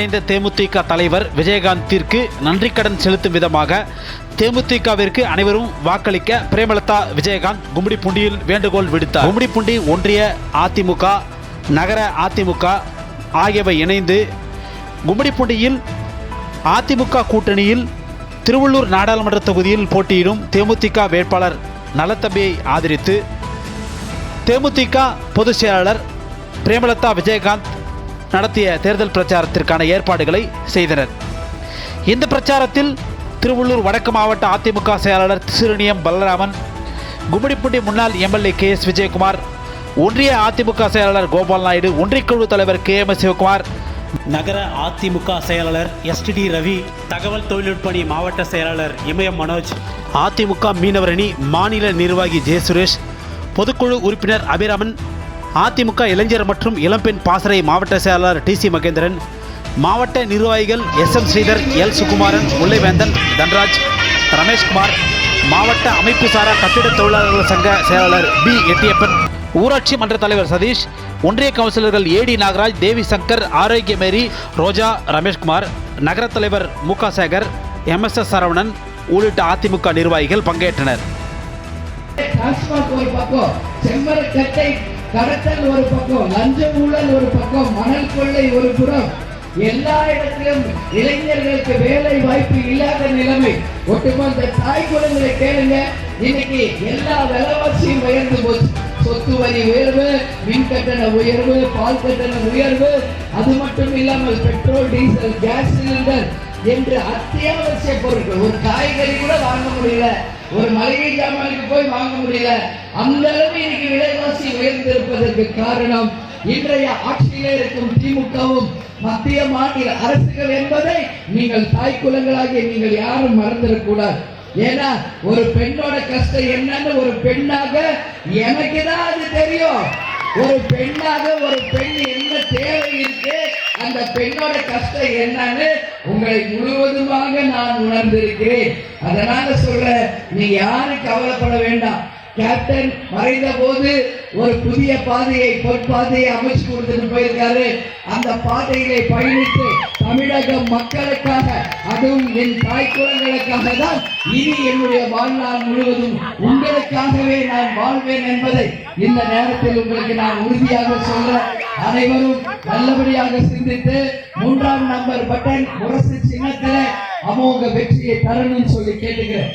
மறைந்த தேமுதிக தலைவர் விஜயகாந்திற்கு நன்றி கடன் செலுத்தும் விதமாக தேமுதிகவிற்கு அனைவரும் வாக்களிக்க பிரேமலதா விஜயகாந்த் கும்மிடிப்பூண்டியில் வேண்டுகோள் விடுத்தார். கும்மிடிப்பூண்டி ஒன்றிய அதிமுக நகர அதிமுக ஆகியவை இணைந்து கும்மிடிப்பூண்டியில் அதிமுக கூட்டணியில் திருவள்ளூர் நாடாளுமன்ற தொகுதியில் போட்டியிடும் தேமுதிக வேட்பாளர் நலத்தம்பியை ஆதரித்து தேமுதிக பொதுச் செயலாளர் பிரேமலதா விஜயகாந்த் நடத்திய தேர்தல் பிரச்சாரத்திற்கான ஏற்பாடுகளை செய்தனர். இந்த பிரச்சாரத்தில் திருவள்ளூர் வடக்கு மாவட்ட அதிமுக செயலாளர் திருநியம் பலராமன் கும்மிடிப்பூண்டி முன்னாள் எம்எல்ஏ கே எஸ் விஜயகுமார் ஒன்றிய அதிமுக செயலாளர் கோபால் நாயுடு ஒன்றியக்குழு தலைவர் கே எம் சிவகுமார் நகர அதிமுக செயலாளர் எஸ்டிடி ரவி தகவல் தொழில்நுட்ப அணி மாவட்ட செயலாளர் இமயம் மனோஜ் அதிமுக மீனவர் அணி மாநில நிர்வாகி ஜெயசுரேஷ் பொதுக்குழு உறுப்பினர் அபிராமன் அதிமுக இளைஞர் மற்றும் இளம்பெண் பாசறை மாவட்ட செயலாளர் டி சி மகேந்திரன் மாவட்ட நிர்வாகிகள் S M Sridhar L Sukumaran Mullaivendhan Dhanraj Rameshkumar மாவட்ட அமைப்பு சாரா கட்டிட தொழிலாளர்கள் சங்க செயலாளர் பி எட்டியப்பன் ஊராட்சி மன்ற தலைவர் சதீஷ் ஒன்றிய கவுன்சிலர்கள் ஏடி நாகராஜ் தேவி சங்கர் ஆரோக்கிய மேரி ரோஜா ரமேஷ்குமார் நகரத் தலைவர் மு க சேகர் எம்எஸ்எஸ் சரவணன் உள்ளிட்ட அதிமுக நிர்வாகிகள் பங்கேற்றனர். ஒரு பக்கம் கடத்தல் ஒரு பக்கம் லஞ்ச ஊழல் ஒரு பக்கம் மணல் கொள்ளை ஒரு புறம். எல்லா இடத்திலும் இளைஞர்களுக்கு வேலை வாய்ப்பு இல்லாத நிலைமை. ஒட்டுமொத்த தாய் குழந்தைகளை கேளுங்க. இன்னைக்கு எல்லா விலைவாசியும் உயர்ந்து போச்சு. சொத்து வரி உயர்வு மின் கட்டண உயர்வு பால் கட்டண உயர்வு. அது மட்டும் இல்லாமல் பெட்ரோல் டீசல் கேஸ் சிலிண்டர் என்று அத்தியாவசிய பொருட்கள். ஒரு காய்கறி கூட வாங்க முடியல. ஒரு மளிகை ஜாமானுக்கு போய் வாங்க முடியல. அந்த அளவு இன்னைக்கு உயர்ந்திருப்பதற்கு காரணம் இன்றைய ஆட்சியிலே இருக்கும் திமுகவும் மத்திய மாநில அரசுகள் என்பதை நீங்கள் தாய்க்குலங்களாகிய நீங்கள் யாரும் மறந்துடக்கூடாது. ஏன்னா ஒரு பெண்ணோட கஷ்டம் என்னன்னு ஒரு பெண்ணாக எனக்கு தான் அது தெரியும். ஒரு பெண்ணாக ஒரு பெண் என்ன தேவை இருக்கு அந்த பெண்ணோட கஷ்டம் என்னன்னு உங்களை முழுவதுமாக நான் உணர்ந்திருக்கிறேன். அதனால சொல்ற நீ யாரும் கவலைப்பட வேண்டாம். கேப்டன் மறைந்த போது ஒரு புதிய பாதையை பொற்பாதையை அமைச்சு கொடுத்துட்டு போயிருக்காரு. அந்த பாதையிலே பயணித்து தமிழக மக்களுக்காக அதுவும் என் தாய் குழந்தைகளுக்காக தான் இனி என்னுடைய வாழ்நாள் முழுவதும் உங்களுக்காகவே நான் வாழ்வேன் என்பதை இந்த நேரத்தில் உங்களுக்கு நான் உறுதியாக சொல்றேன் அனைவரும் நல்லபடியாக சிந்தித்து மூன்றாம் நம்பர் பட்டன் முரசு சின்னத்தில் அமோக வெற்றியை தரணும்னு சொல்லி கேட்டுக்கிறேன்.